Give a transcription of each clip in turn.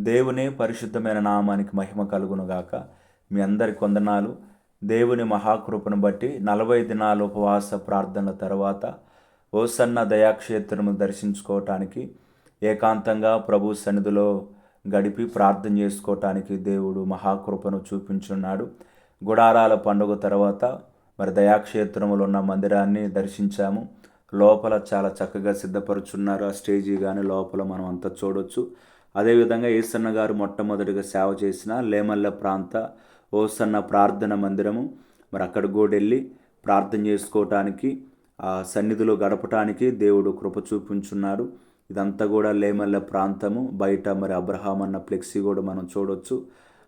దేవుని పరిశుద్ధమైన నామానికి మహిమ కలుగునుగాక. మీ అందరి కొందనాలు దేవుని మహాకృపను బట్టి నలభై దినాల ఉపవాస ప్రార్థనల తర్వాత ఓసన్న దయాక్షేత్రము దర్శించుకోవటానికి ఏకాంతంగా ప్రభు సన్నిధిలో గడిపి ప్రార్థన చేసుకోవటానికి దేవుడు మహాకృపను చూపించున్నాడు గుడారాల పండుగ తర్వాత మరి దయాక్షేత్రములో ఉన్న మందిరాన్ని దర్శించాము. లోపల చాలా చక్కగా సిద్ధపరుచున్నారు. ఆ స్టేజీ కానీ లోపల మనం అంతా చూడొచ్చు. అదేవిధంగా ఏసన్న గారు మొట్టమొదటిగా సేవ చేసిన లేమల్ల ప్రాంత ఓసన్న ప్రార్థన మందిరము. మరి అక్కడ కూడా వెళ్ళి ప్రార్థన చేసుకోవటానికి ఆ సన్నిధిలో గడపటానికి దేవుడు కృప చూపించున్నాడు. ఇదంతా కూడా లేమల్ల ప్రాంతము. బయట మరి అబ్రహాం అన్న ఫ్లెక్సీ కూడా మనం చూడొచ్చు.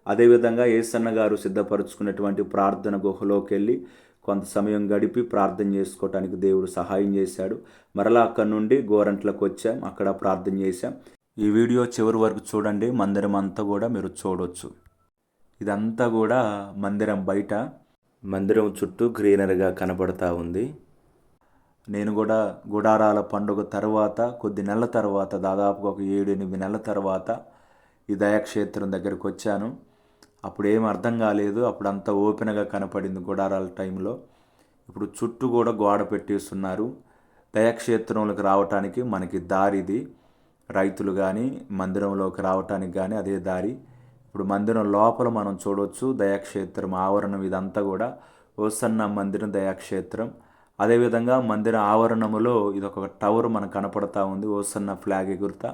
అదేవిధంగా ఏసన్న గారు సిద్ధపరచుకున్నటువంటి ప్రార్థన గుహలోకి వెళ్ళి కొంత సమయం గడిపి ప్రార్థన చేసుకోవటానికి దేవుడు సహాయం చేశాడు. మరలా అక్కడి నుండి గోరంట్లకు వచ్చాం. అక్కడ ప్రార్థన చేశాం. ఈ వీడియో చివరి వరకు చూడండి. మందిరం అంతా కూడా మీరు చూడొచ్చు. ఇదంతా కూడా మందిరం బయట. మందిరం చుట్టూ గ్రీనరీగా కనబడతా ఉంది. నేను కూడా గుడారాల పండుగ తర్వాత కొద్ది నెలల తర్వాత దాదాపుగా ఒక ఏడు ఎనిమిది నెలల తర్వాత ఈ దయాక్షేత్రం దగ్గరికి వచ్చాను. అప్పుడు ఏం అర్థం కాలేదు. అప్పుడు అంతా ఓపెన్గా కనపడింది గుడారాల టైంలో. ఇప్పుడు చుట్టూ కూడా గోడ పెట్టేస్తున్నారు. దయాక్షేత్రంలోకి రావటానికి మనకి దారిది. రైతులు కానీ మందిరంలోకి రావటానికి కానీ అదే దారి. ఇప్పుడు మందిరం లోపల మనం చూడవచ్చు దయాక్షేత్రం ఆవరణం ఇదంతా కూడా ఓసన్న మందిరం దయాక్షేత్రం. అదేవిధంగా మందిర ఆవరణములో ఇదొక టవర్ మనకు కనపడతా ఉంది ఓసన్న ఫ్లాగ్ ఎగురుతా.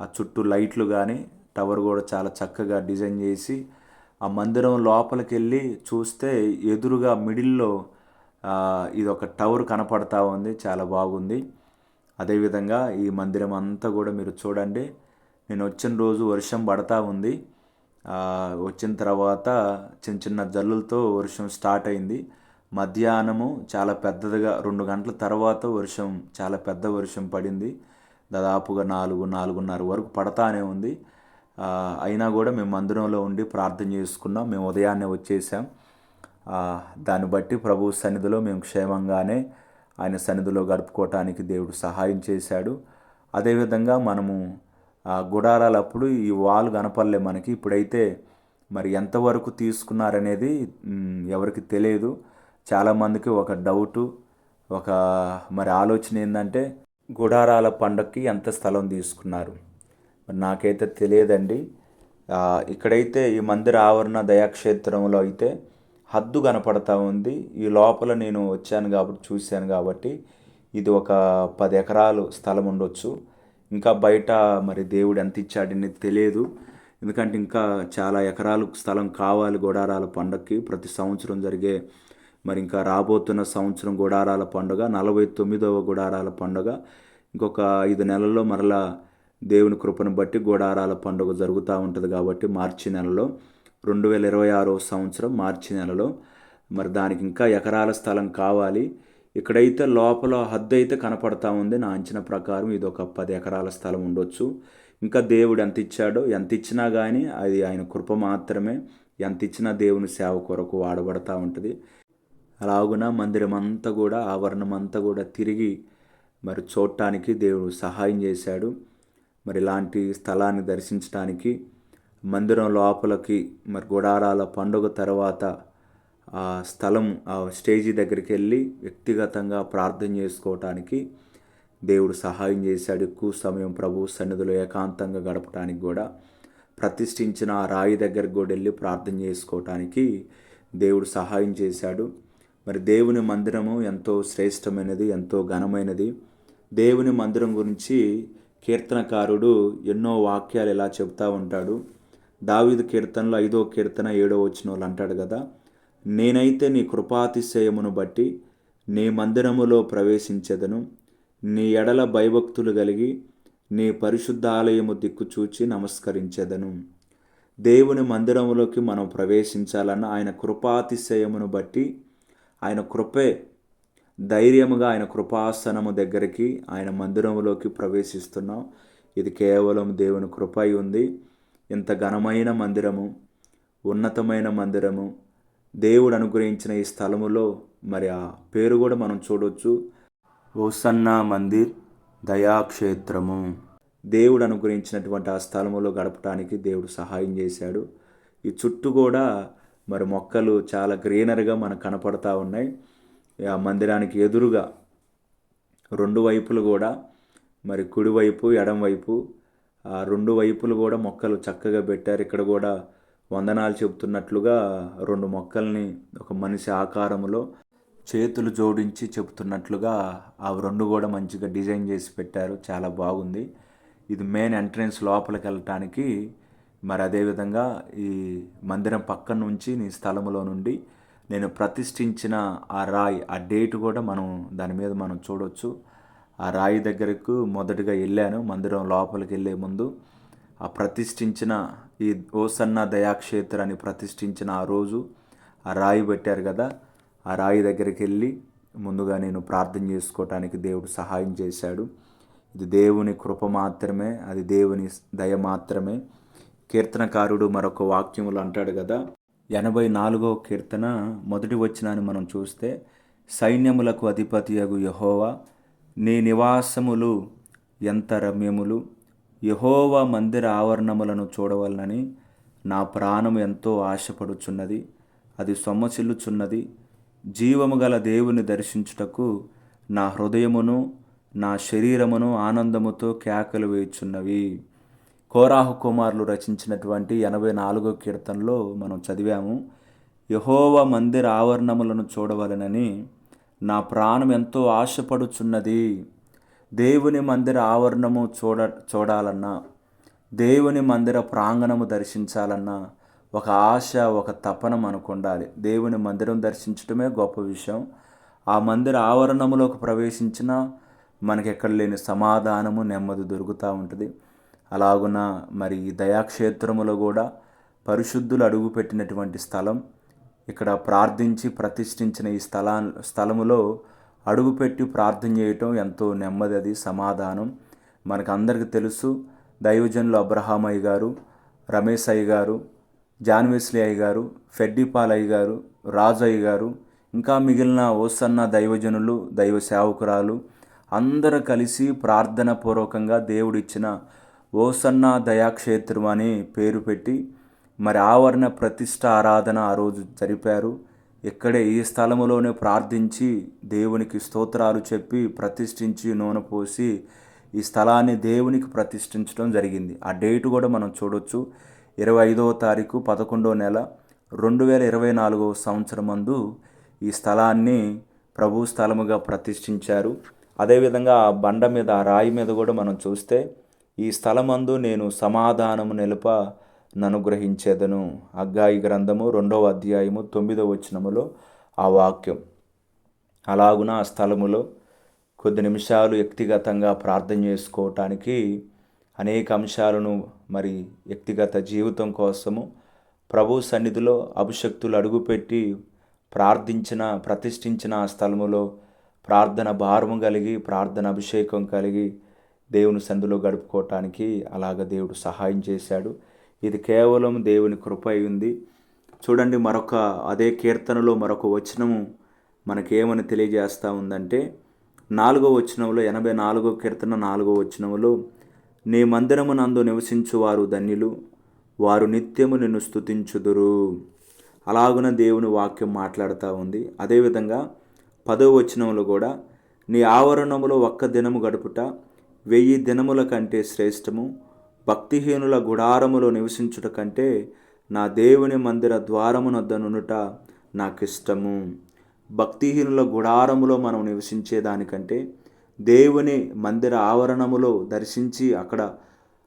ఆ చుట్టూ లైట్లు కానీ టవర్ కూడా చాలా చక్కగా డిజైన్ చేసి ఆ మందిరం లోపలికి వెళ్ళి చూస్తే ఎదురుగా మిడిల్లో ఇది ఒక టవర్ కనపడతా ఉంది చాలా బాగుంది. అదేవిధంగా ఈ మందిరం అంతా కూడా మీరు చూడండి. నేను వచ్చిన రోజు వర్షం పడతా ఉంది. వచ్చిన తర్వాత చిన్న చిన్న జల్లులతో వర్షం స్టార్ట్ అయింది. మధ్యాహ్నము చాలా పెద్దదిగా రెండు గంటల తర్వాత వర్షం చాలా పెద్ద వర్షం పడింది. దాదాపుగా నాలుగు నాలుగున్నర వరకు పడతానే ఉంది. అయినా కూడా మేము మందిరంలో ఉండి ప్రార్థన చేసుకున్నాం. మేము ఉదయాన్నే వచ్చేసాం. దాన్ని బట్టి ప్రభు సన్నిధిలో మేము క్షేమంగానే ఆయన సన్నిధిలో గడుపుకోవటానికి దేవుడు సహాయం చేశాడు. అదేవిధంగా మనము గుడారాలప్పుడు ఈ వాల్ కనపడలే మనకి ఇప్పుడైతే మరి ఎంతవరకు తీసుకున్నారనేది ఎవరికి తెలియదు. చాలామందికి ఒక డౌటు ఒక మరి ఆలోచన ఏంటంటే గుడారాల పండక్కి ఎంత స్థలం తీసుకున్నారు? మరి నాకైతే తెలియదండి. ఇక్కడైతే ఈ మందిర ఆవరణ దయాక్షేత్రంలో అయితే హద్దు కనపడతా ఉంది. ఈ లోపల నేను వచ్చాను కాబట్టి చూశాను కాబట్టి ఇది ఒక పది ఎకరాలు స్థలం ఉండొచ్చు. ఇంకా బయట మరి దేవుడు ఎంత ఇచ్చాడని తెలియదు. ఎందుకంటే ఇంకా చాలా ఎకరాలు స్థలం కావాలి గోడారాల పండగకి ప్రతి సంవత్సరం జరిగే మరి ఇంకా రాబోతున్న సంవత్సరం గుడారాల పండుగ నలభై తొమ్మిదవ గుడారాల పండుగ. ఇంకొక ఐదు నెలల్లో మరలా దేవుని కృపను బట్టి గుడారాల పండుగ జరుగుతూ ఉంటుంది కాబట్టి మార్చి నెలలో. రెండు వేల ఇరవై ఆరో సంవత్సరం మార్చి నెలలో. మరి దానికి ఇంకా ఎకరాల స్థలం కావాలి. ఇక్కడైతే లోపల హద్దు అయితే కనపడతా ఉంది. నా అంచనా ప్రకారం ఇది ఒక పది ఎకరాల స్థలం ఉండొచ్చు. ఇంకా దేవుడు ఎంత ఇచ్చాడో ఎంత ఇచ్చినా కానీ అది ఆయన కృప మాత్రమే. ఎంత ఇచ్చినా దేవుని సేవ కొరకు వాడబడతా ఉంటుంది. అలాగున మందిరం అంతా కూడా ఆవరణం అంతా కూడా తిరిగి మరి చూడటానికి దేవుడు సహాయం చేశాడు. మరి ఇలాంటి స్థలాన్ని దర్శించడానికి మందిరం లోపలికి మరి గుడారాల పండుగ తర్వాత ఆ స్థలం ఆ స్టేజీ దగ్గరికి వెళ్ళి వ్యక్తిగతంగా ప్రార్థన చేసుకోవటానికి దేవుడు సహాయం చేశాడు. ఎక్కువ సమయం ప్రభు సన్నిధిలో ఏకాంతంగా గడపడానికి కూడా ప్రతిష్ఠించిన ఆ రాయి దగ్గరికి కూడా వెళ్ళి ప్రార్థన చేసుకోవటానికి దేవుడు సహాయం చేశాడు. మరి దేవుని మందిరము ఎంతో శ్రేష్టమైనది ఎంతో ఘనమైనది. దేవుని మందిరం గురించి కీర్తనకారుడు ఎన్నో వాక్యాలు ఇలా చెప్తూ ఉంటాడు. దావీదు కీర్తనలో ఐదో కీర్తన ఏడో వచ్చిన వాళ్ళు అంటాడు కదా నేనైతే నీ కృపాతిశయమును బట్టి నీ మందిరములో ప్రవేశించదను. నీ ఎడల భయభక్తులు కలిగి నీ పరిశుద్ధ ఆలయము దిక్కు చూచి నమస్కరించెదను. దేవుని మందిరములోకి మనం ప్రవేశించాలన్న ఆయన కృపాతిశయమును బట్టి ఆయన కృపే ధైర్యముగా ఆయన కృపాసనము దగ్గరికి ఆయన మందిరంలోకి ప్రవేశిస్తున్నాం. ఇది కేవలం దేవుని కృపై ఉంది. ఇంత ఘనమైన మందిరము ఉన్నతమైన మందిరము. దేవుడు అనుగ్రహించిన ఈ స్థలములో మరి ఆ పేరు కూడా మనం చూడవచ్చు ఓసన్న మందిర్ దయాక్షేత్రము. దేవుడు అనుగ్రహించినటువంటి ఆ స్థలములో గడపడానికి దేవుడు సహాయం చేశాడు. ఈ చుట్టూ కూడా మరి మొక్కలు చాలా గ్రీనరీగా మనకు కనపడతా ఉన్నాయి. ఆ మందిరానికి ఎదురుగా రెండు వైపులు కూడా మరి కుడివైపు ఎడం వైపు రెండు వైపులు కూడా మొక్కలు చక్కగా పెట్టారు. ఇక్కడ కూడా వందనాలు చెబుతున్నట్లుగా రెండు మొక్కల్ని ఒక మనిషి ఆకారంలో చేతులు జోడించి చెబుతున్నట్లుగా ఆ రెండు కూడా మంచిగా డిజైన్ చేసి పెట్టారు. చాలా బాగుంది. ఇది మెయిన్ ఎంట్రన్స్ లోపలికి వెళ్ళటానికి మరి అదేవిధంగా ఈ మందిరం పక్క నుంచి నీ స్థలంలో నుండి నేను ప్రతిష్ఠించిన ఆ రాయి ఆ డేట్ కూడా మనం దాని మీద మనం చూడవచ్చు ఆ రాయి దగ్గరకు మొదటగా వెళ్ళాను. మందిరం లోపలికి వెళ్ళే ముందు ఆ ప్రతిష్ఠించిన ఈ ఓసన్న దయాక్షేత్రాన్ని ప్రతిష్ఠించిన ఆ రోజు ఆ రాయి పెట్టారు కదా ఆ రాయి దగ్గరికి వెళ్ళి ముందుగా నేను ప్రార్థన చేసుకోవటానికి దేవుడు సహాయం చేశాడు. ఇది దేవుని కృప మాత్రమే అది దేవుని దయ మాత్రమే. కీర్తనకారుడు మరొక వాక్యములు అంటాడు కదా ఎనభై నాలుగో కీర్తన మొదటి వచ్చినాన్ని మనం చూస్తే సైన్యములకు అధిపతియగు యహోవా నీ నివాసములు ఎంత రమ్యములు. యహోవా మందిర ఆవరణములను చూడవలనని నా ప్రాణం ఎంతో ఆశపడుచున్నది. అది సొమ్మసిల్లుచున్నది జీవము గల దేవుని దర్శించుటకు నా హృదయమును నా శరీరమును ఆనందముతో కేకలు వేయుచున్నవి. కోరాహు కుమారులు రచించినటువంటి ఎనభై నాలుగో కీర్తనలో మనం చదివాము యహోవ మందిర ఆవరణములను చూడవలనని నా ప్రాణం ఎంతో ఆశపడుచున్నది. దేవుని మందిర ఆవరణము చూడ చూడాలన్నా దేవుని మందిర ప్రాంగణము దర్శించాలన్నా ఒక ఆశ ఒక తపన మనకు ఉండాలి. దేవుని మందిరం దర్శించడమే గొప్ప విషయం. ఆ మందిర ఆవరణములోకి ప్రవేశించిన మనకి ఎక్కడ లేని సమాధానము నెమ్మది దొరుకుతూ ఉంటుంది. అలాగున మరి దయాక్షేత్రములో కూడా పరిశుద్ధులు అడుగుపెట్టినటువంటి స్థలం ఇక్కడ ప్రార్థించి ప్రతిష్ఠించిన ఈ స్థలా స్థలములో అడుగుపెట్టి ప్రార్థన చేయటం ఎంతో నెమ్మది అది సమాధానం. మనకు అందరికీ తెలుసు దైవజనులు అబ్రహామయ్య గారు రమేష్ అయ్య గారు జాన్వేస్లీ అయ్య గారు ఫెడ్డిపాలయ్య గారు రాజయ్య గారు ఇంకా మిగిలిన ఓసన్న దైవజనులు దైవ సేవకురాలు అందరూ కలిసి ప్రార్థన పూర్వకంగా దేవుడిచ్చిన ఓసన్న దయాక్షేత్రం అని పేరు పెట్టి మరి ఆవరణ ప్రతిష్ట ఆరాధన ఆ రోజు జరిపారు. ఇక్కడే ఈ స్థలములోనే ప్రార్థించి దేవునికి స్తోత్రాలు చెప్పి ప్రతిష్ఠించి నూనె పోసి ఈ స్థలాన్ని దేవునికి ప్రతిష్ఠించడం జరిగింది. ఆ డేట్ కూడా మనం చూడొచ్చు. ఇరవై ఐదవ తారీఖు పదకొండో నెల రెండు వేల ఇరవై నాలుగవ సంవత్సరం మందు ఈ స్థలాన్ని ప్రభు స్థలముగా ప్రతిష్ఠించారు. అదేవిధంగా ఆ బండ మీద ఆ రాయి మీద కూడా మనం చూస్తే ఈ స్థలమందు నేను సమాధానము నిలప ననుగ్రహించేదను. అగ్గాయి గ్రంథము రెండవ అధ్యాయము తొమ్మిదవ వచనములో ఆ వాక్యం. అలాగున ఆ స్థలములో కొద్ది నిమిషాలు వ్యక్తిగతంగా ప్రార్థన చేసుకోవటానికి అనేక అంశాలను మరి వ్యక్తిగత జీవితం కోసము ప్రభు సన్నిధిలో అభిషక్తులు అడుగుపెట్టి ప్రార్థించిన ప్రతిష్ఠించిన ఆ స్థలములో ప్రార్థన భారము కలిగి ప్రార్థన అభిషేకం కలిగి దేవుని సందులో గడుపుకోవటానికి అలాగ దేవుడు సహాయం చేశాడు. ఇది కేవలం దేవుని కృప అయి ఉంది. చూడండి మరొక అదే కీర్తనలో మరొక వచనము మనకేమని తెలియజేస్తూ ఉందంటే నాలుగో వచనంలో ఎనభై నాలుగో కీర్తన నాలుగో వచనంలో నీ మందిరము నందు నివసించువారు ధన్యులు వారు నిత్యము నిన్ను స్తుతించుదురు. అలాగున దేవుని వాక్యం మాట్లాడుతూ ఉంది. అదేవిధంగా పదో వచనంలో కూడా నీ ఆవరణములో ఒక్క దినము గడుపుట వెయ్యి దినముల కంటే శ్రేష్టము భక్తిహీనుల గుడారములో నివసించుట కంటే నా దేవుని మందిర ద్వారమునొద్దనుట నాకిష్టము. భక్తిహీనుల గుడారములో మనం నివసించే దానికంటే దేవుని మందిర ఆవరణములో దర్శించి అక్కడ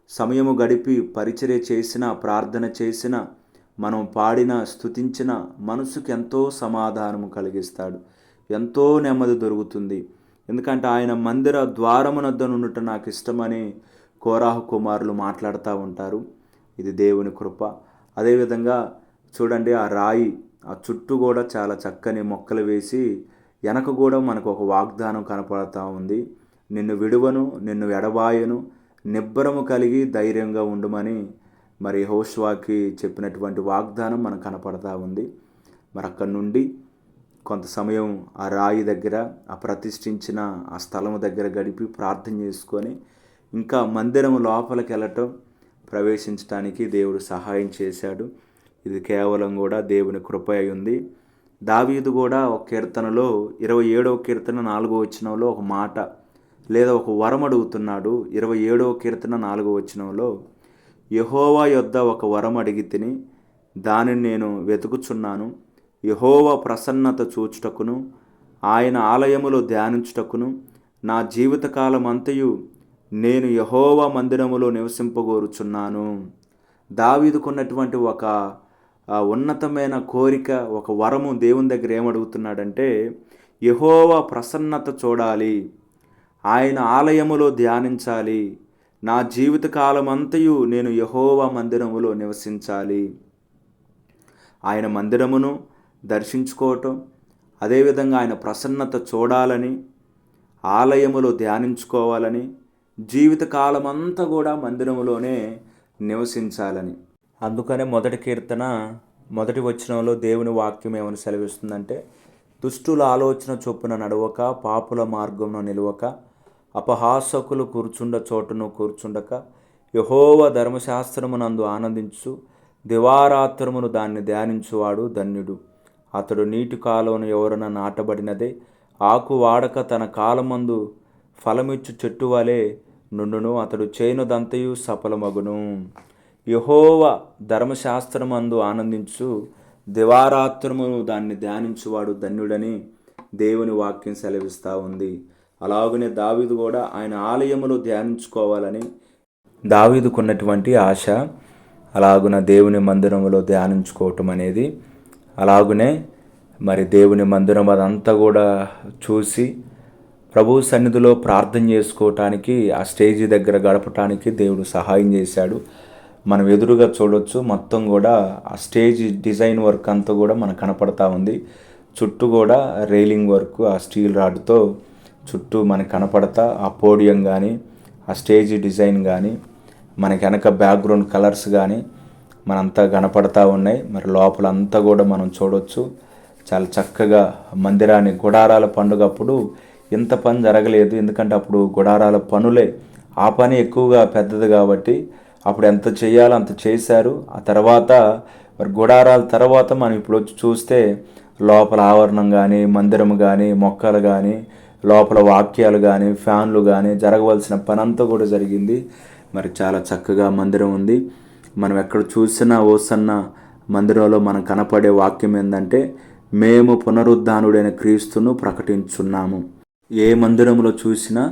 సమయము గడిపి పరిచర్య చేసిన ప్రార్థన చేసిన మనం పాడిన స్థుతించిన మనసుకు ఎంతో సమాధానము కలిగిస్తాడు. ఎంతో నెమ్మది దొరుకుతుంది. ఎందుకంటే ఆయన మందిర ద్వారమునద్దనుండుట నాకు ఇష్టమని కోరాహు కుమారులు మాట్లాడుతూ ఉంటారు. ఇది దేవుని కృప. అదేవిధంగా చూడండి ఆ రాయి ఆ చుట్టూ కూడా చాలా చక్కని మొక్కలు వేసి వెనక కూడా మనకు ఒక వాగ్దానం కనపడతా ఉంది. నిన్ను విడువను నిన్ను ఎడబాయను నిబ్బరము కలిగి ధైర్యంగా ఉండమని మరి హోష్వాకి చెప్పినటువంటి వాగ్దానం మనకు కనపడతా ఉంది. మరి అక్కడి నుండి కొంత సమయం ఆ రాయి దగ్గర ఆ ప్రతిష్ఠించిన ఆ స్థలం దగ్గర గడిపి ప్రార్థన చేసుకొని ఇంకా మందిరం లోపలికి వెళ్ళటం ప్రవేశించడానికి దేవుడు సహాయం చేశాడు. ఇది కేవలం కూడా దేవుని కృప అయి ఉంది. దావీదు కూడా ఒక కీర్తనలో ఇరవై ఏడవ కీర్తన నాలుగో వచనంలో ఒక మాట లేదా ఒక వరం అడుగుతున్నాడు. ఇరవై ఏడవ కీర్తన నాలుగో వచనంలో యహోవా యొద్ద ఒక వరం అడిగి తిని దానిని నేను వెతుకుచున్నాను. యహోవా ప్రసన్నత చూచుటకును ఆయన ఆలయములో ధ్యానించుటకును నా జీవితకాలం అంతయు నేను యహోవ మందిరములో నివసింపగోరుచున్నాను. దావీదుకున్నటువంటి ఒక ఉన్నతమైన కోరిక ఒక వరము దేవుని దగ్గర ఏమడుగుతున్నాడంటే యహోవ ప్రసన్నత చూడాలి. ఆయన ఆలయములో ధ్యానించాలి. నా జీవితకాలం అంతయు నేను యహోవ మందిరములో నివసించాలి. ఆయన మందిరమును దర్శించుకోవటం అదేవిధంగా ఆయన ప్రసన్నత చూడాలని ఆలయములో ధ్యానించుకోవాలని జీవితకాలమంతా కూడా మందిరంలోనే నివసించాలని. అందుకనే మొదటి కీర్తన మొదటి వచనంలో దేవుని వాక్యం ఏమని సెలవిస్తుందంటే దుష్టుల ఆలోచన చొప్పున నడవక పాపుల మార్గంలో నిలవక అపహాసకులు కూర్చుండ చోటును కూర్చుండక యహోవ ధర్మశాస్త్రమునందు ఆనందించు దివారాత్రమును దాన్ని ధ్యానించువాడు ధన్యుడు. అతడు నీటి కాలువను ఎవరన నాటబడినదే ఆకు వాడక తన కాలమందు ఫలమిచ్చు చెట్టు వలె నుండును అతడు చేనుదంతయు సఫలమగును. యహోవ ధర్మశాస్త్రమందు ఆనందించు దివారాత్రమును దాన్ని ధ్యానించువాడు ధన్యుడని దేవుని వాక్యం సెలవిస్తూ ఉంది. అలాగనే దావీదు కూడా ఆయన ఆలయములో ధ్యానించుకోవాలని దావీదుకున్నటువంటి ఆశ అలాగున దేవుని మందిరములో ధ్యానించుకోవటం అనేది. అలాగునే మరి దేవుని మందిరం అదంతా కూడా చూసి ప్రభు సన్నిధిలో ప్రార్థన చేసుకోవటానికి ఆ స్టేజి దగ్గర గడపటానికి దేవుడు సహాయం చేశాడు. మనం ఎదురుగా చూడొచ్చు మొత్తం కూడా ఆ స్టేజ్ డిజైన్ వర్క్ అంతా కూడా మనకు కనపడతా ఉంది. చుట్టూ కూడా రైలింగ్ వర్క్ ఆ స్టీల్ రాడ్తో చుట్టూ మనకు కనపడతా ఆ పోడియం కానీ ఆ స్టేజ్ డిజైన్ కానీ మనకి వెనక బ్యాక్గ్రౌండ్ కలర్స్ కానీ మనంతా కనపడతా ఉన్నాయి. మరి లోపల అంతా కూడా మనం చూడొచ్చు. చాలా చక్కగా మందిరాన్ని గుడారాల పండుగప్పుడు ఇంత పని జరగలేదు. ఎందుకంటే అప్పుడు గుడారాల పనులే ఆ పని ఎక్కువగా పెద్దది కాబట్టి అప్పుడు ఎంత చేయాలో అంత చేశారు. ఆ తర్వాత మరి గుడారాల తర్వాత మనం ఇప్పుడు వచ్చి చూస్తే లోపల ఆవరణం కానీ మందిరం కానీ మొక్కలు కానీ లోపల వాక్యాలు కానీ ఫ్యాన్లు కానీ జరగవలసిన పని అంతా కూడా జరిగింది. మరి చాలా చక్కగా మందిరం ఉంది. మనం ఎక్కడ చూసినా ఓసన్న మందిరంలో మనం కనపడే వాక్యం ఏంటంటే మేము పునరుద్ధానుడైన క్రీస్తును ప్రకటించున్నాము. ఏ మందిరంలో చూసినా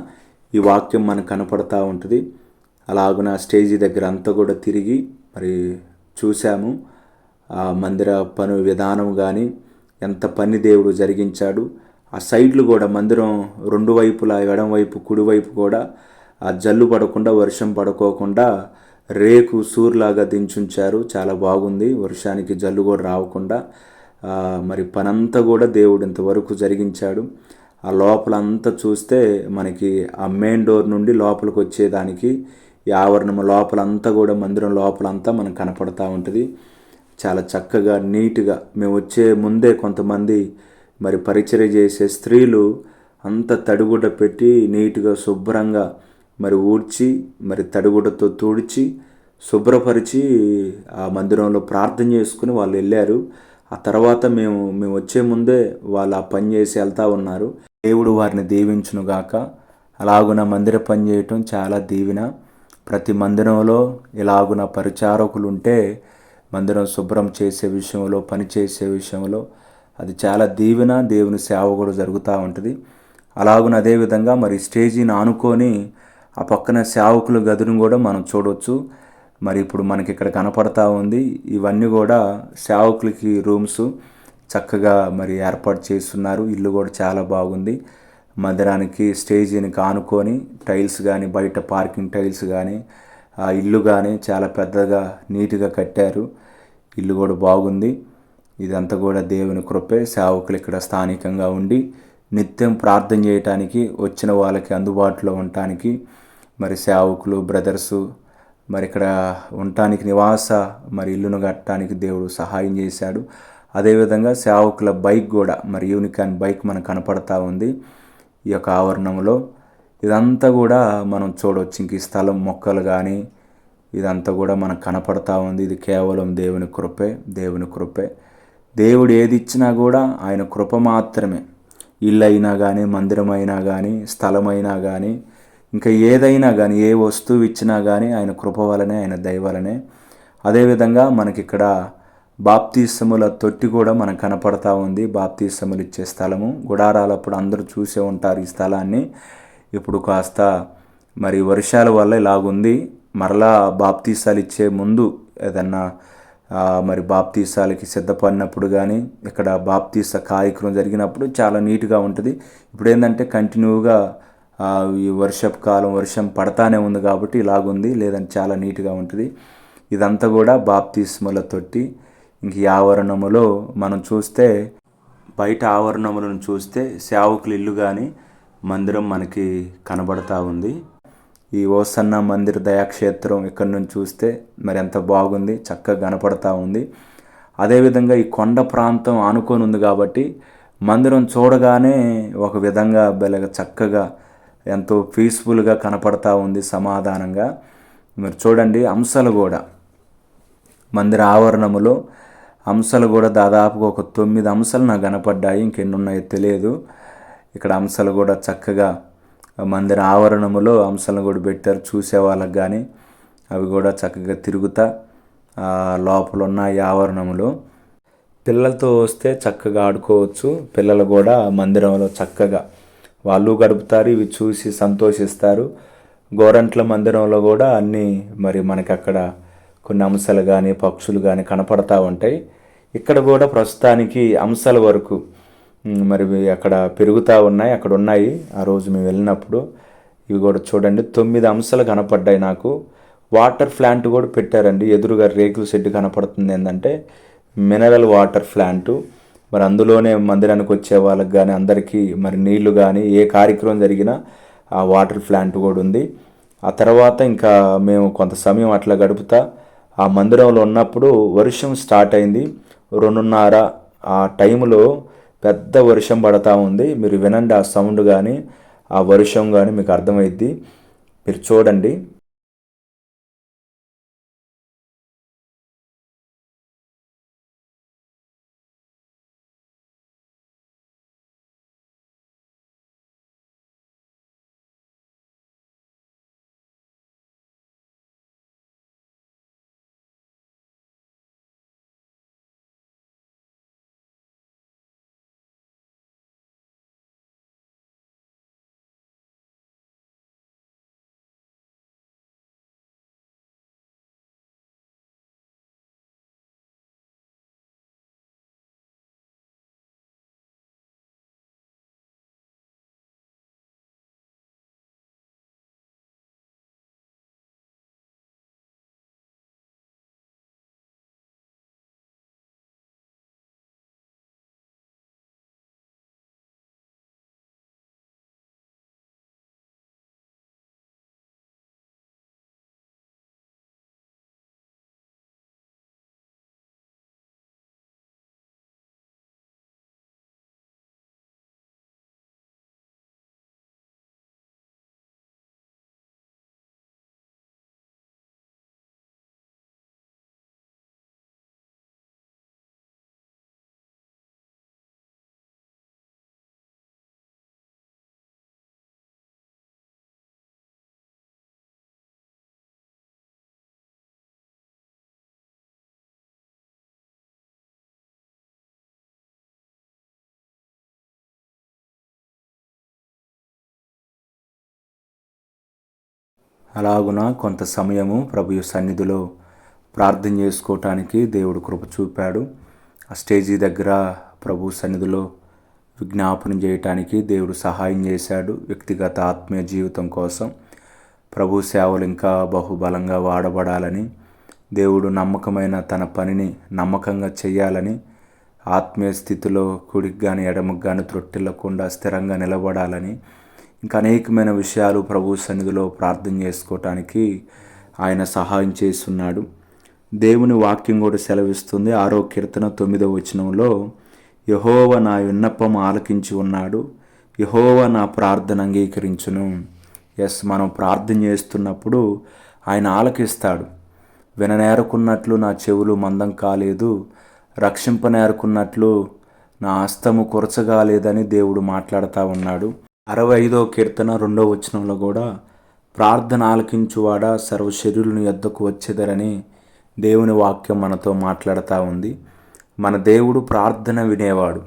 ఈ వాక్యం మనకు కనపడతా ఉంటుంది. అలాగున స్టేజీ దగ్గర అంతా కూడా తిరిగి మరి చూసాము ఆ మందిర పను విధానం కానీ ఎంత పని దేవుడు జరిగించాడు. ఆ సైడ్లు కూడా మందిరం రెండు వైపులా ఎడం వైపు కుడివైపు కూడా ఆ జల్లు పడకుండా వర్షం పడుకోకుండా రేకు సూర్లాగా దించుంచారు. చాలా బాగుంది. వర్షానికి జల్లు కూడా రాకుండా మరి పనంతా కూడా దేవుడు ఇంతవరకు జరిగించాడు. ఆ లోపల అంతా చూస్తే మనకి ఆ మెయిన్ డోర్ నుండి లోపలికి వచ్చేదానికి ఈ ఆవరణం లోపలంతా కూడా మందిరం లోపలంతా మనకు కనపడతా ఉంటుంది. చాలా చక్కగా నీట్గా మేము వచ్చే ముందే కొంతమంది మరి పరిచర్య చేసే స్త్రీలు అంత తడిగుడ్డ పెట్టి నీట్గా శుభ్రంగా మరి ఊడ్చి మరి తడిగుడ్డతో తుడిచి శుభ్రపరిచి ఆ మందిరంలో ప్రార్థన చేసుకుని వాళ్ళు వెళ్ళారు. ఆ తర్వాత మేము మేము వచ్చే ముందే వాళ్ళు ఆ పని చేసి వెళ్తా ఉన్నారు. దేవుడు వారిని దీవించునుగాక అలాగున మందిర పని చేయటం చాలా దీవెన. ప్రతి మందిరంలో ఇలాగున పరిచారకులు ఉంటే మందిరం శుభ్రం చేసే విషయంలో పని చేసే విషయంలో అది చాలా దీవెన. దేవుని సేవ కూడా జరుగుతూ ఉంటుంది. అలాగున అదేవిధంగా మరి స్టేజీని ఆనుకొని ఆ పక్కన సేవకుల గదిని కూడా మనం చూడవచ్చు మరి ఇప్పుడు మనకి ఇక్కడ కనపడతా ఉంది. ఇవన్నీ కూడా సేవకులకి రూమ్స్. చక్కగా మరి ఏర్పాటు చేస్తున్నారు. ఇల్లు కూడా చాలా బాగుంది. మందిరానికి స్టేజీని కానుకొని టైల్స్ కానీ బయట పార్కింగ్ టైల్స్ కానీ ఆ ఇల్లు కానీ చాలా పెద్దగా నీట్గా కట్టారు. ఇల్లు కూడా బాగుంది. ఇదంతా కూడా దేవుని కృపే. సేవకులు ఇక్కడ స్థానికంగా ఉండి నిత్యం ప్రార్థన చేయటానికి వచ్చిన వాళ్ళకి అందుబాటులో ఉండటానికి మరి సేవకులు బ్రదర్సు మరి ఇక్కడ ఉండటానికి నివాస మరి ఇల్లును కట్టడానికి దేవుడు సహాయం చేశాడు. అదేవిధంగా సేవకుల బైక్ కూడా మరి యూనికాన్ బైక్ మనకు కనపడతా ఉంది ఈ యొక్క ఆవరణంలో. ఇదంతా కూడా మనం చూడవచ్చు ఇంక ఈ స్థలం మొక్కలు కానీ ఇదంతా కూడా మనకు కనపడతా ఉంది. ఇది కేవలం దేవుని కృపే దేవుని కృపే. దేవుడు ఏది ఇచ్చినా కూడా ఆయన కృప మాత్రమే. ఇల్లు అయినా కానీ మందిరం అయినా కానీ స్థలమైనా కానీ ఇంకా ఏదైనా కానీ ఏ వస్తువు ఇచ్చినా కానీ ఆయన కృప వలనే ఆయన దయ వలనే. అదేవిధంగా మనకి ఇక్కడ బాప్తీసముల తొట్టి కూడా మనకు కనపడతా ఉంది. బాప్తీసములు ఇచ్చే స్థలము. గుడారాలప్పుడు అందరూ చూసే ఉంటారు ఈ స్థలాన్ని. ఇప్పుడు కాస్త మరి వర్షాల వల్ల ఇలాగుంది. మరలా బాప్తీసాలు ఇచ్చే ముందు ఏదన్నా మరి బాప్తీసాలకి సిద్ధపడినప్పుడు కానీ ఇక్కడ బాప్తీస కార్యక్రమం జరిగినప్పుడు చాలా నీట్గా ఉంటుంది. ఇప్పుడు ఏంటంటే కంటిన్యూగా ఈ వర్షపు కాలం వర్షం పడతానే ఉంది కాబట్టి ఇలాగుంది. లేదంటే చాలా నీట్గా ఉంటుంది. ఇదంతా కూడా బాప్తీస్మల తొట్టి. ఇంక ఈ ఆవరణములో మనం చూస్తే బయట ఆవరణములను చూస్తే సేవకుల ఇల్లు కానీ మందిరం మనకి కనబడతా ఉంది. ఈ ఓసన్న మందిర్ దయాక్షేత్రం ఇక్కడ నుంచి చూస్తే మరి ఎంత బాగుంది చక్కగా కనపడతా ఉంది. అదేవిధంగా ఈ కొండ ప్రాంతం ఆనుకొని ఉంది కాబట్టి మందిరం చూడగానే ఒక విధంగా బెలగ చక్కగా ఎంతో పీస్ఫుల్గా కనపడతా ఉంది సమాధానంగా. మీరు చూడండి అంశాలు కూడా. మందిర ఆవరణములో అంశాలు కూడా దాదాపుగా ఒక తొమ్మిది అంశాలు నాకు కనపడ్డాయి ఇంకెన్ని ఉన్నాయో తెలియదు. ఇక్కడ అంశాలు కూడా చక్కగా మందిర ఆవరణములో అంశాలను కూడా పెట్టారు చూసే వాళ్ళకి కానీ అవి కూడా చక్కగా తిరుగుతా లోపల ఉన్న ఈ ఆవరణములో. పిల్లలతో వస్తే చక్కగా ఆడుకోవచ్చు. పిల్లలు కూడా మందిరంలో చక్కగా వాళ్ళు గడుపుతారు ఇవి చూసి సంతోషిస్తారు. గోరంట్ల మందిరంలో కూడా అన్నీ మరి మనకి అక్కడ కొన్ని అంశాలు కానీ పక్షులు కానీ కనపడతా ఉంటాయి. ఇక్కడ కూడా ప్రస్తుతానికి అంశాల వరకు మరి అక్కడ పెరుగుతూ ఉన్నాయి అక్కడ ఉన్నాయి. ఆ రోజు మేము వెళ్ళినప్పుడు ఇవి కూడా చూడండి. తొమ్మిది అంశాలు కనపడ్డాయి నాకు. వాటర్ ప్లాంట్ కూడా పెట్టారండి. ఎదురుగా రేకుల షెడ్ కనపడుతుంది ఏంటంటే మినరల్ వాటర్ ప్లాంటు. మరి అందులోనే మందిరానికి వచ్చే వాళ్ళకి కానీ అందరికీ మరి నీళ్ళు కానీ ఏ కార్యక్రమం జరిగినా ఆ వాటర్ ప్లాంట్ కూడా ఉంది. ఆ తర్వాత ఇంకా మేము కొంత సమయం అట్లా గడుపుతా. ఆ మందిరంలో ఉన్నప్పుడు వర్షం స్టార్ట్ అయింది. రెండున్నర ఆ టైంలో పెద్ద వర్షం పడతా ఉంది. మీరు వినండి ఆ సౌండ్ కానీ ఆ వర్షం కానీ మీకు అర్థమైద్ది. మీరు చూడండి. అలాగున కొంత సమయము ప్రభు సన్నిధిలో ప్రార్థన చేసుకోవటానికి దేవుడు కృప చూపాడు. ఆ స్టేజీ దగ్గర ప్రభు సన్నిధిలో విజ్ఞాపన చేయటానికి దేవుడు సహాయం చేశాడు వ్యక్తిగత ఆత్మీయ జీవితం కోసం. ప్రభు సేవలు ఇంకా బహుబలంగా వాడబడాలని దేవుడు నమ్మకమైన తన పనిని నమ్మకంగా చేయాలని ఆత్మీయ స్థితిలో కుడికి కానీ ఎడమకు కానీ త్రొట్టిల్లకుండా స్థిరంగా నిలబడాలని ఇంకా అనేకమైన విషయాలు ప్రభు సన్నిధిలో ప్రార్థన చేసుకోవటానికి ఆయన సహాయం చేస్తున్నాడు. దేవుని వాక్యం కూడా సెలవిస్తుంది. ఆరో కీర్తన తొమ్మిదో వచనంలో యహోవ నా విన్నపం ఆలకించి ఉన్నాడు. యహోవ నా ప్రార్థన అంగీకరించును. ఎస్ మనం ప్రార్థన చేస్తున్నప్పుడు ఆయన ఆలకిస్తాడు. విననేరుకున్నట్లు నా చెవులు మందం కాలేదు. రక్షింపనేరుకున్నట్లు నా హస్తము కొరచగాలేదని దేవుడు మాట్లాడుతూ ఉన్నాడు. అరవై ఐదో కీర్తన రెండో వచనంలో కూడా ప్రార్థన ఆలకించువాడా సర్వశరీరుని ఎద్దకు వచ్చేదరని దేవుని వాక్యం మనతో మాట్లాడుతూ ఉంది. మన దేవుడు ప్రార్థన వినేవాడు.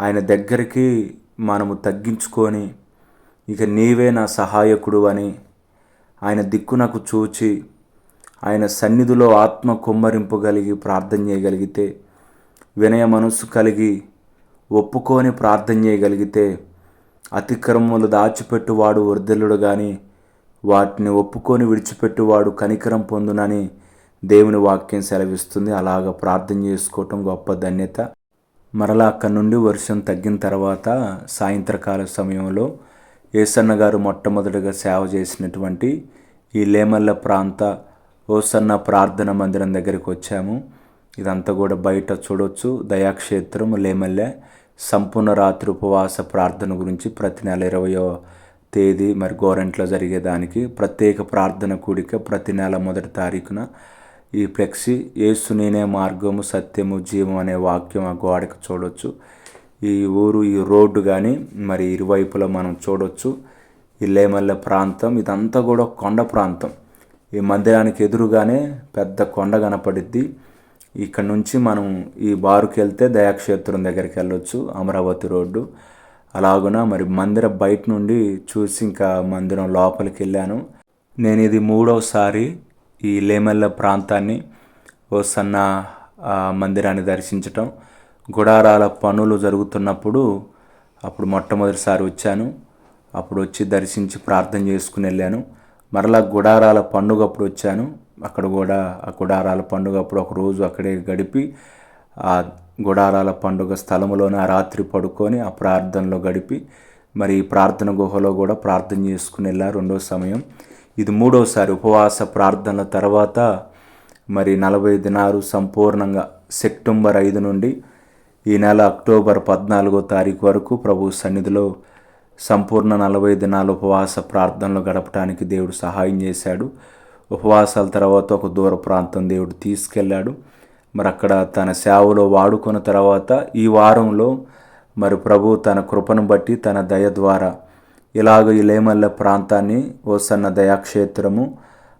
ఆయన దగ్గరికి మనము తగ్గించుకొని ఇక నీవే నా సహాయకుడు అని ఆయన దిక్కునకు చూచి ఆయన సన్నిధిలో ఆత్మ కుమ్మరింపగలిగి ప్రార్థన చేయగలిగితే వినయ మనస్సు కలిగి ఒప్పుకొని ప్రార్థన చేయగలిగితే అతిక్రమములు దాచిపెట్టువాడు వర్ధిల్లుడు కానీ వాటిని ఒప్పుకొని విడిచిపెట్టువాడు కనికరం పొందునని దేవుని వాక్యం సెలవిస్తుంది. అలాగ ప్రార్థన చేసుకోవటం గొప్ప ధన్యత. మరలా అక్కడి నుండి వర్షం తగ్గిన తర్వాత సాయంత్రకాల సమయంలో ఏసన్న గారు మొట్టమొదటిగా సేవ చేసినటువంటి ఈ లేమల్ల ప్రాంత ఓసన్న ప్రార్థన మందిరం దగ్గరికి వచ్చాము. ఇదంతా కూడా బయట చూడొచ్చు. దయాక్షేత్రం లేమల్లె సంపూర్ణ రాత్రి ఉపవాస ప్రార్థన గురించి ప్రతి నెల ఇరవయో తేదీ మరి గోరెంట్లో జరిగేదానికి ప్రత్యేక ప్రార్థన కూడిక ప్రతి నెల మొదటి తారీఖున ఈ ఫ్లెక్సీ ఏసు నేనే మార్గము సత్యము జీవం అనే వాక్యం ఆ గోడకు చూడొచ్చు. ఈ ఊరు ఈ రోడ్డు కానీ మరి ఇరువైపులా మనం చూడొచ్చు. ఈ లేమల్ల ప్రాంతం ఇదంతా కూడా కొండ ప్రాంతం. ఈ మందిరానికి ఎదురుగానే పెద్ద కొండ కనపడిద్ది. ఇక్కడ నుంచి మనం ఈ బారుకి వెళ్తే దయాక్షేత్రం దగ్గరికి వెళ్ళొచ్చు అమరావతి రోడ్డు. అలాగున మరి మందిరం బయట నుండి చూసి ఇంకా మందిరం లోపలికి వెళ్ళాను. నేను ఇది మూడవసారి ఈ లేమల్ల ప్రాంతాన్ని ఓ సన్న మందిరాన్ని దర్శించటం. గుడారాల పనులు జరుగుతున్నప్పుడు అప్పుడు మొట్టమొదటిసారి వచ్చాను. అప్పుడు వచ్చి దర్శించి ప్రార్థన చేసుకుని వెళ్ళాను. మరలా గుడారాల పండుగ అప్పుడు వచ్చాను. అక్కడ కూడా ఆ గుడారాల పండుగ అప్పుడు ఒక రోజు అక్కడే గడిపి ఆ గుడారాల పండుగ స్థలంలోనే ఆ రాత్రి పడుకొని ఆ ప్రార్థనలో గడిపి మరి ఈ ప్రార్థన గుహలో కూడా ప్రార్థన చేసుకుని వెళ్ళారు రెండో సమయం. ఇది మూడోసారి ఉపవాస ప్రార్థనల తర్వాత మరి నలభై దినాలు సంపూర్ణంగా సెప్టెంబర్ ఐదు నుండి ఈ నెల అక్టోబర్ పద్నాలుగో తారీఖు వరకు ప్రభు సన్నిధిలో సంపూర్ణ నలభై దినాల ఉపవాస ప్రార్థనలు గడపడానికి దేవుడు సహాయం చేశాడు. ఉపవాసాల తర్వాత ఒక దూర ప్రాంతం దేవుడు తీసుకెళ్ళాడు. మరి అక్కడ తన సేవలో వాడుకున్న తర్వాత ఈ వారంలో మరి ప్రభు తన కృపను బట్టి తన దయ ద్వారా ఇలాగ ఈ లేమల్ల ప్రాంతాన్ని ఓసన్న దయాక్షేత్రము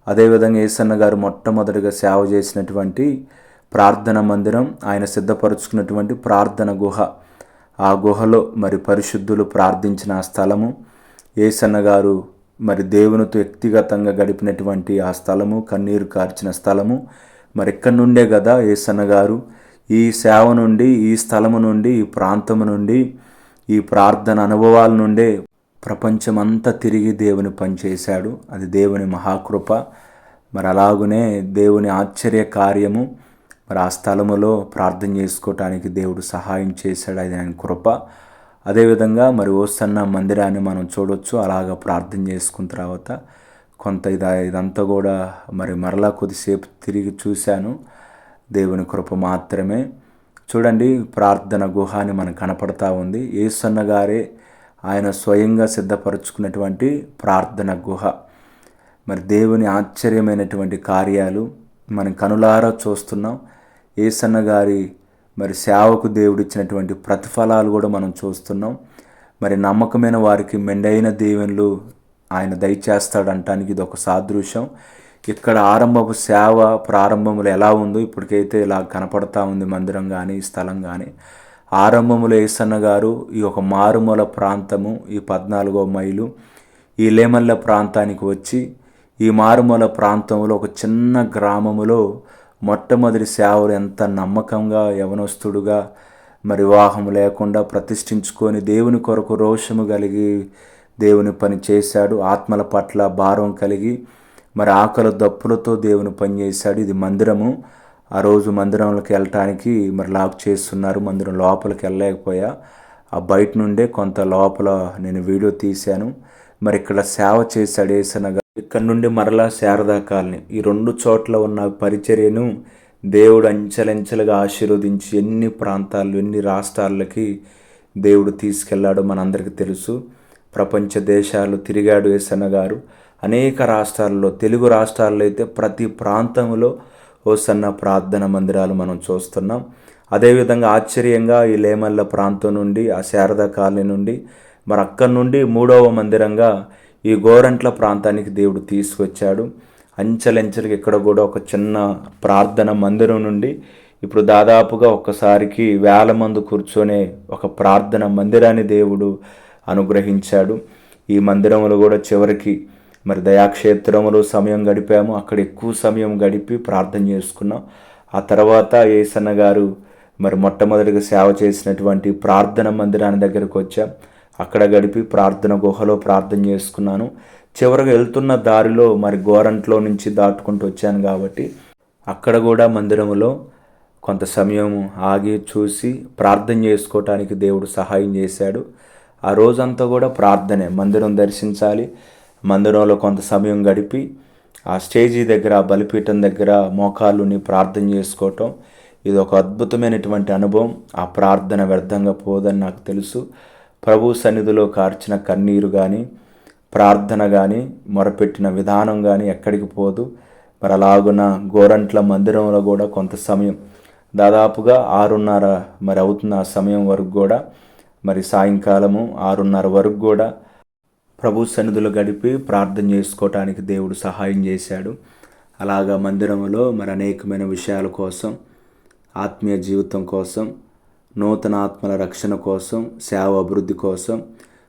అదేవిధంగా ఏసన్న గారు మొట్టమొదటిగా సేవ చేసినటువంటి ప్రార్థన మందిరం ఆయన సిద్ధపరుచుకున్నటువంటి ప్రార్థన గుహ. ఆ గుహలో మరి పరిశుద్ధులు ప్రార్థించిన ఆ స్థలము. ఏసన్న గారు మరి దేవునితో వ్యక్తిగతంగా గడిపినటువంటి ఆ స్థలము కన్నీరు కార్చిన స్థలము. మరి ఎక్కడి నుండే కదా ఏసన్న గారు? ఈ సేవ నుండి ఈ స్థలము నుండి ఈ ప్రాంతము నుండి ఈ ప్రార్థన అనుభవాల నుండే ప్రపంచమంతా తిరిగి దేవుని పనిచేశాడు. అది దేవుని మహాకృప. మరి అలాగునే దేవుని ఆశ్చర్య కార్యము. మరి ఆ స్థలములో ప్రార్థన చేసుకోవటానికి దేవుడు సహాయం చేశాడు. అది ఆయన కృప. అదేవిధంగా మరి ఓసన్న మందిరాన్ని మనం చూడొచ్చు. అలాగ ప్రార్థన చేసుకున్న తర్వాత కొంత ఇది ఇదంతా కూడా మరి మరలా కొద్దిసేపు తిరిగి చూశాను. దేవుని కృప మాత్రమే. చూడండి ప్రార్థన గుహ అని మనకు కనపడతా ఉంది. ఏసన్న గారే ఆయన స్వయంగా సిద్ధపరచుకున్నటువంటి ప్రార్థన గుహ. మరి దేవుని ఆశ్చర్యమైనటువంటి కార్యాలు మనం కనులారా చూస్తున్నాం. ఏసన్న గారి మరి సేవకు దేవుడిచ్చినటువంటి ప్రతిఫలాలు కూడా మనం చూస్తున్నాం. మరి నమ్మకమైన వారికి మెండైన దీవెనలు ఆయన దయచేస్తాడంటానికి ఇది ఒక సాదృశ్యం. ఇక్కడ ఆరంభపు సేవ ప్రారంభములు ఎలా ఉందో ఇప్పటికైతే ఇలా కనపడతా ఉంది మందిరం కానీ స్థలం కానీ ఆరంభములో ఏసన్న గారు ఈ ఒక మారుమూల ప్రాంతము ఈ పద్నాలుగో మైలు ఈ లేమల్ల ప్రాంతానికి వచ్చి ఈ మారుమూల ప్రాంతంలో ఒక చిన్న గ్రామములో మొట్టమొదటి సేవలు ఎంత నమ్మకంగా యవనస్తుడుగా మరి వివాహం లేకుండా ప్రతిష్ఠించుకొని దేవుని కొరకు రోషము కలిగి దేవుని పని చేశాడు. ఆత్మల పట్ల భారం కలిగి మరి ఆకలి దప్పులతో దేవుని పని చేశాడు. ఇది మందిరము. ఆ రోజు మందిరంలోకి వెళ్ళటానికి మరి లాక్ చేస్తున్నారు. మందిరం లోపలికి వెళ్ళలేకపోయా. ఆ బయట నుండే కొంత లోపల నేను వీడియో తీశాను. మరి ఇక్కడ సేవ చేశాడు ఏసనగా ఇక్కడ నుండి మరలా శారదా కాలనీ. ఈ రెండు చోట్ల ఉన్న పరిచర్యను దేవుడు అంచెలంచెలుగా ఆశీర్వదించి ఎన్ని ప్రాంతాలు ఎన్ని రాష్ట్రాలకి దేవుడు తీసుకెళ్ళాడో మనందరికీ తెలుసు. ప్రపంచ దేశాలు తిరిగాడు ఏసన్న గారు. అనేక రాష్ట్రాల్లో తెలుగు రాష్ట్రాల్లో అయితే ప్రతి ప్రాంతంలో ఓసన్న ప్రార్థన మందిరాలు మనం చూస్తున్నాం. అదేవిధంగా ఆశ్చర్యంగా ఈ లేమల్ల ప్రాంతం నుండి ఆ శారద కాలనీ నుండి మరి అక్కడి నుండి మూడవ మందిరంగా ఈ గోరంట్ల ప్రాంతానికి దేవుడు తీసుకొచ్చాడు. అంచెలంచెలుగా ఇక్కడ కూడా ఒక చిన్న ప్రార్థన మందిరం నుండి ఇప్పుడు దాదాపుగా ఒక్కసారికి వేల మంది కూర్చొనే ఒక ప్రార్థన మందిరాన్ని దేవుడు అనుగ్రహించాడు. ఈ మందిరంలో కూడా చివరికి మరి దయాక్షేత్రములో సమయం గడిపాము. అక్కడ ఎక్కువ సమయం గడిపి ప్రార్థన చేసుకున్నాం. ఆ తర్వాత ఏసన్న గారు మరి మొట్టమొదటిగా సేవ చేసినటువంటి ప్రార్థన మందిరాన్ని దగ్గరకు వచ్చాం. అక్కడ గడిపి ప్రార్థన గుహలో ప్రార్థన చేసుకున్నాను. చివరగా వెళ్తున్న దారిలో మరి గోరంట్లో నుంచి దాటుకుంటూ వచ్చాను కాబట్టి అక్కడ కూడా మందిరంలో కొంత సమయం ఆగి చూసి ప్రార్థన చేసుకోవటానికి దేవుడు సహాయం చేశాడు. ఆ రోజంతా కూడా ప్రార్థనే మందిరం దర్శించాలి. మందిరంలో కొంత సమయం గడిపి ఆ స్టేజీ దగ్గర బలిపీఠం దగ్గర మోకాళ్ళుని ప్రార్థన చేసుకోవటం. ఇది ఒక అద్భుతమైనటువంటి అనుభవం. ఆ ప్రార్థన వ్యర్థంగా పోదని నాకు తెలుసు. ప్రభు సన్నిధిలో కార్చిన కన్నీరు కానీ ప్రార్థన కానీ మొరపెట్టిన విధానం కానీ ఎక్కడికి పోదు. మరి అలాగున గోరంట్ల మందిరంలో కూడా కొంత సమయం దాదాపుగా ఆరున్నర మరి అవుతున్న ఆ సమయం వరకు కూడా మరి సాయంకాలము ఆరున్నర వరకు కూడా ప్రభు సన్నిధులు గడిపి ప్రార్థన చేసుకోవటానికి దేవుడు సహాయం చేశాడు. అలాగా మందిరంలో మరి అనేకమైన విషయాల కోసం ఆత్మీయ జీవితం కోసం నూతన ఆత్మల రక్షణ కోసం సేవ అభివృద్ధి కోసం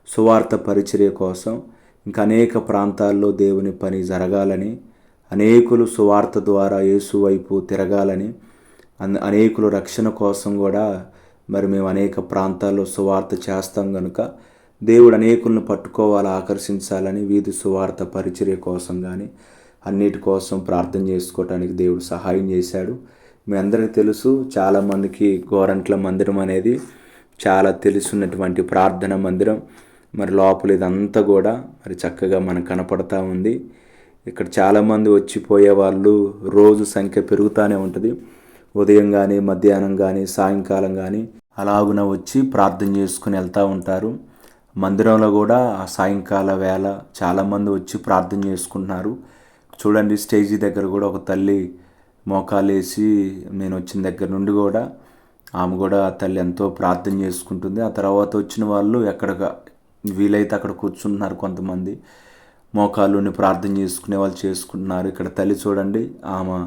సువార్త పరిచర్య కోసం ఇంకా అనేక ప్రాంతాల్లో దేవుని పని జరగాలని అనేకులు సువార్త ద్వారా యేసు వైపు తిరగాలని అనేకులు రక్షణ కోసం కూడా మరి మేము అనేక ప్రాంతాల్లో సువార్త చేస్తాం కనుక దేవుడు అనేకులను పట్టుకోవాలి ఆకర్షించాలని వీధి సువార్త పరిచర్య కోసం కానీ అన్నిటి కోసం ప్రార్థన చేసుకోవటానికి దేవుడు సహాయం చేశాడు. మీ అందరికీ తెలుసు చాలామందికి గోరంట్ల మందిరం అనేది చాలా తెలుసున్నటువంటి ప్రార్థన మందిరం. మరి లోపల ఇదంతా కూడా మరి చక్కగా మనకు కనపడతా ఉంది. ఇక్కడ చాలామంది వచ్చిపోయే వాళ్ళు రోజు సంఖ్య పెరుగుతూనే ఉంటుంది. ఉదయం కానీ మధ్యాహ్నం కానీ సాయంకాలం కానీ అలాగున వచ్చి ప్రార్థన చేసుకుని వెళ్తూ ఉంటారు. మందిరంలో కూడా ఆ సాయంకాల వేళ చాలామంది వచ్చి ప్రార్థన చేసుకుంటున్నారు. చూడండి స్టేజీ దగ్గర కూడా ఒక తల్లి మోకాలేసి నేను వచ్చిన దగ్గర నుండి కూడా ఆమె కూడా ఆ తల్లి ఎంతో ప్రార్థన చేసుకుంటుంది. ఆ తర్వాత వచ్చిన వాళ్ళు ఎక్కడ వీలైతే అక్కడ కూర్చుంటున్నారు కొంతమంది. మోకాళ్ళుని ప్రార్థన చేసుకునే వాళ్ళు చేసుకుంటున్నారు. ఇక్కడ తల్లి చూడండి ఆమె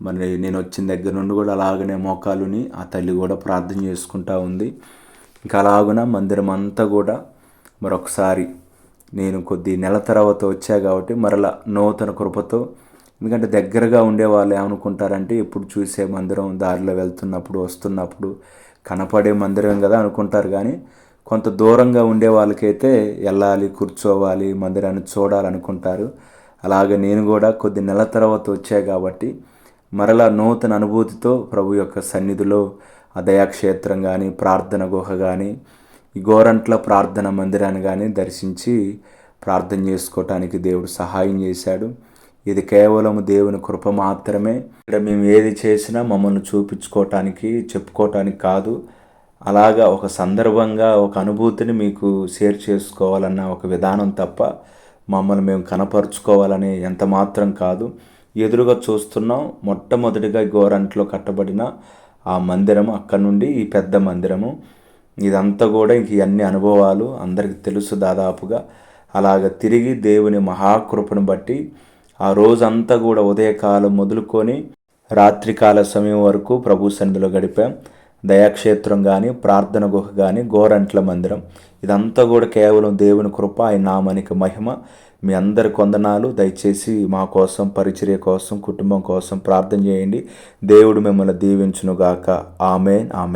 మరి నేను వచ్చిన దగ్గర నుండి కూడా అలాగనే మోకాలుని ఆ తల్లి కూడా ప్రార్థన చేసుకుంటా ఉంది. ఇంకా అలాగున మందిరం అంతా కూడా మరొకసారి నేను కొద్ది నెల తర్వాత వచ్చా కాబట్టి మరలా నూతన కృపతో ఎందుకంటే దగ్గరగా ఉండే వాళ్ళు ఏమనుకుంటారంటే ఎప్పుడు చూసే మందిరం దారిలో వెళ్తున్నప్పుడు వస్తున్నప్పుడు కనపడే మందిరం కదా అనుకుంటారు కానీ కొంత దూరంగా ఉండే వాళ్ళకైతే వెళ్ళాలి కూర్చోవాలి మందిరాన్ని చూడాలనుకుంటారు. అలాగే నేను కూడా కొద్ది నెల తర్వాత వచ్చాయి కాబట్టి మరలా నూతన అనుభూతితో ప్రభు యొక్క సన్నిధిలో ఆ దయాక్షేత్రం కానీ ప్రార్థన గుహ కానీ ఈ గోరంట్ల ప్రార్థన మందిరాన్ని కానీ దర్శించి ప్రార్థన చేసుకోవటానికి దేవుడు సహాయం చేశాడు. ఇది కేవలం దేవుని కృప మాత్రమే. ఇక్కడ మేము ఏది చేసినా మమ్మల్ని చూపించుకోవటానికి చెప్పుకోవటానికి కాదు. అలాగా ఒక సందర్భంగా ఒక అనుభూతిని మీకు షేర్ చేసుకోవాలన్న ఒక విధానం తప్ప మమ్మల్ని మేము కనపరుచుకోవాలని ఎంత మాత్రం కాదు. ఎదురుగా చూస్తున్నాం మొట్టమొదటిగా గోరంట్లో కట్టబడిన ఆ మందిరం అక్కడ నుండి ఈ పెద్ద మందిరము. ఇదంతా కూడా ఇంక అన్ని అనుభవాలు అందరికి తెలుసు దాదాపుగా. అలాగ తిరిగి దేవుని మహాకృపను బట్టి ఆ రోజంతా కూడా ఉదయకాలం మొదలుకొని రాత్రికాల సమయం వరకు ప్రభు సన్నిధిలో గడిపాం. దయాక్షేత్రం కానీ ప్రార్థన గుహ కానీ గోరంట్ల మందిరం. ఇదంతా కూడా కేవలం దేవుని కృప ఆయన నామానికి మహిమ. మీ అందరి కొందనాలు దయచేసి మా కోసం పరిచర్య కోసం కుటుంబం కోసం ప్రార్థన చేయండి. దేవుడు మిమ్మల్ని దీవించునుగాక. ఆమెన్ ఆమె